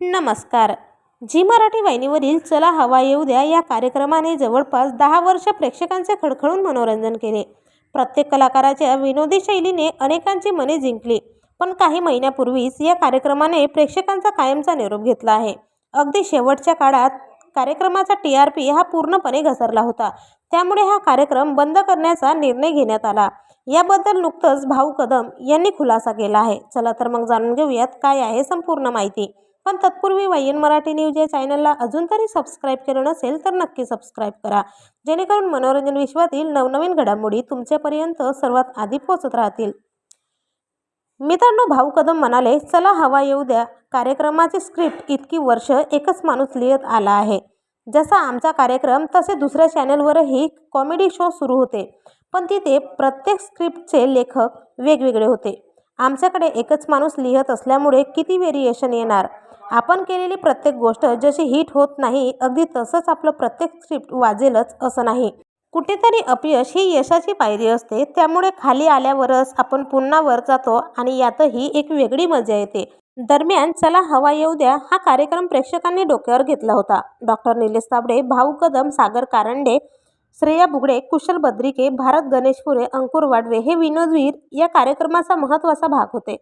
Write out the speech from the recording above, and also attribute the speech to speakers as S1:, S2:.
S1: नमस्कार. झी मराठी वाहिनीवरील चला हवा येऊ द्या या कार्यक्रमाने जवळपास दहा वर्ष प्रेक्षकांचे खळखळून मनोरंजन केले. प्रत्येक कलाकाराच्या विनोदी शैलीने अनेकांची मने जिंकली. पण काही महिन्यापूर्वीच या कार्यक्रमाने प्रेक्षकांचा कायमचा निरोप घेतला आहे. अगदी शेवटच्या काळात कार्यक्रमाचा टी आर पी हा पूर्णपणे घसरला होता. त्यामुळे हा कार्यक्रम बंद करण्याचा निर्णय घेण्यात आला. याबद्दल नुकतंच भाऊ कदम यांनी खुलासा केला आहे. चला तर मग जाणून घेऊयात काय आहे संपूर्ण माहिती. पण तत्पूर्वी वाय एन मराठी न्यूज या चॅनलला अजून तरी सबस्क्राईब केलं नसेल तर नक्की सबस्क्राईब करा. जेणेकरून मनोरंजन विश्वातील नवनवीन घडामोडी तुमच्यापर्यंत सर्वात आधी पोहोचत राहतील. मित्रांनो भाऊ कदम म्हणाले चला हवा येऊ द्या. कार्यक्रमाची स्क्रिप्ट इतकी वर्ष एकच माणूस लिहित आला आहे. जसा आमचा कार्यक्रम तसे दुसऱ्या चॅनलवरही कॉमेडी शो सुरू होते. पण तिथे प्रत्येक स्क्रिप्टचे लेखक वेगवेगळे होते. आमच्याकडे एकच माणूस लिहित असल्यामुळे किती व्हेरिएशन येणार? आपण केलेली प्रत्येक गोष्ट जशी हिट होत नाही अगदी तसंच आपलं प्रत्येक स्क्रिप्ट वाजेलच असं नाही. कुठेतरी अपयश ही यशाची पायरी असते त्यामुळे खाली आल्यावरच आपण पुन्हा वर जातो आणि यातही एक वेगळी मजा येते. दरम्यान चला हवा येऊ द्या हा कार्यक्रम प्रेक्षकांनी डोक्यावर घेतला होता. डॉक्टर निलेश ताबडे भाऊ कदम सागर कारंडे श्रेया बुगडे कुशल बद्रिके भारत गणेशपुरे अंकुर वाडवे हे विनोदवीर या कार्यक्रमाचा महत्त्वाचा भाग होते.